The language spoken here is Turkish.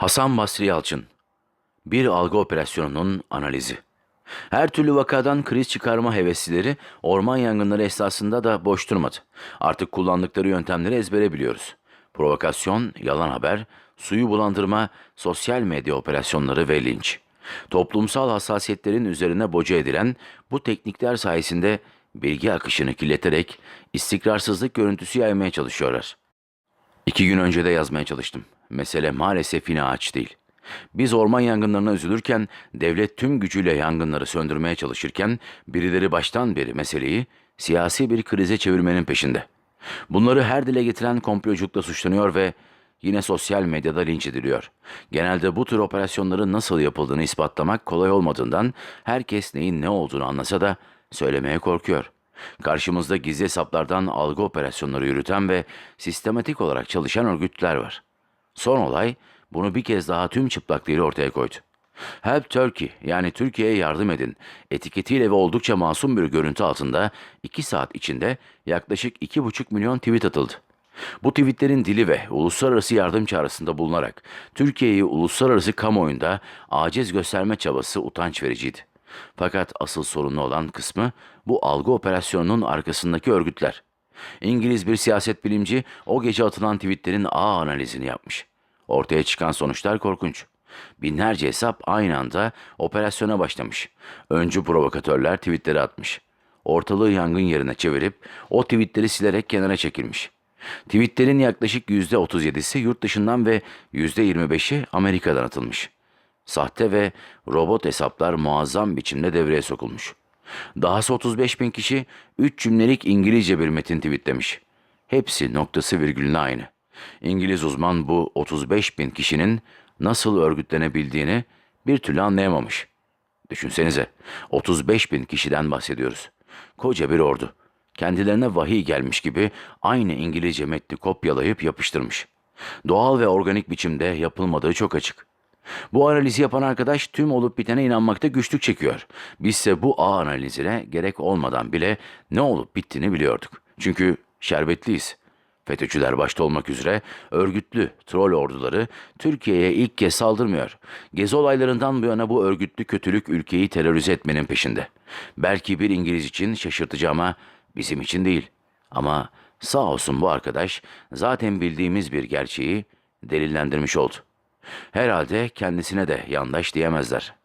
Hasan Basri Yalçın Bir algı operasyonunun analizi her türlü vakadan kriz çıkarma heveslileri orman yangınları esnasında da boş durmadı. Artık kullandıkları yöntemleri ezbere biliyoruz. Provokasyon, yalan haber, suyu bulandırma, sosyal medya operasyonları ve linç. Toplumsal hassasiyetlerin üzerine boca edilen bu teknikler sayesinde bilgi akışını kirleterek istikrarsızlık görüntüsü yaymaya çalışıyorlar. İki gün önce de yazmaya çalıştım. Mesele maalesef yine ağaç değil. Biz orman yangınlarına üzülürken, devlet tüm gücüyle yangınları söndürmeye çalışırken, birileri baştan beri meseleyi siyasi bir krize çevirmenin peşinde. Bunları her dile getiren komploculukla suçlanıyor ve yine sosyal medyada linç ediliyor. Genelde bu tür operasyonların nasıl yapıldığını ispatlamak kolay olmadığından herkes neyin ne olduğunu anlasa da söylemeye korkuyor. Karşımızda gizli hesaplardan algı operasyonları yürüten ve sistematik olarak çalışan örgütler var. Son olay bunu bir kez daha tüm çıplaklığıyla ortaya koydu. Help Turkey yani Türkiye'ye yardım edin etiketiyle ve oldukça masum bir görüntü altında 2 saat içinde yaklaşık 2,5 milyon tweet atıldı. Bu tweetlerin dili ve uluslararası yardım çağrısında bulunarak Türkiye'yi uluslararası kamuoyunda aciz gösterme çabası utanç vericiydi. Fakat asıl sorunlu olan kısmı bu algı operasyonunun arkasındaki örgütler. İngiliz bir siyaset bilimci o gece atılan tweetlerin ağ analizini yapmış. Ortaya çıkan sonuçlar korkunç. Binlerce hesap aynı anda operasyona başlamış. Öncü provokatörler tweetleri atmış. Ortalığı yangın yerine çevirip o tweetleri silerek kenara çekilmiş. Tweetlerin yaklaşık %37'si yurt dışından ve %25'i Amerika'dan atılmış. Sahte ve robot hesaplar muazzam biçimde devreye sokulmuş. Dahası 35 bin kişi 3 cümlelik İngilizce bir metin tweetlemiş. Hepsi noktası virgülüne aynı. İngiliz uzman bu 35 bin kişinin nasıl örgütlenebildiğini bir türlü anlayamamış. Düşünsenize 35 bin kişiden bahsediyoruz. Koca bir ordu. Kendilerine vahiy gelmiş gibi aynı İngilizce metni kopyalayıp yapıştırmış. Doğal ve organik biçimde yapılmadığı çok açık. Bu analizi yapan arkadaş tüm olup bitene inanmakta güçlük çekiyor. Bizse bu ağ analizine gerek olmadan bile ne olup bittiğini biliyorduk. Çünkü şerbetliyiz. FETÖ'cüler başta olmak üzere örgütlü troll orduları Türkiye'ye ilk kez saldırmıyor. Gezi olaylarından bu yana bu örgütlü kötülük ülkeyi terörize etmenin peşinde. Belki bir İngiliz için şaşırtıcı ama bizim için değil. Ama sağ olsun bu arkadaş zaten bildiğimiz bir gerçeği delillendirmiş oldu. Herhalde kendisine de yandaş diyemezler.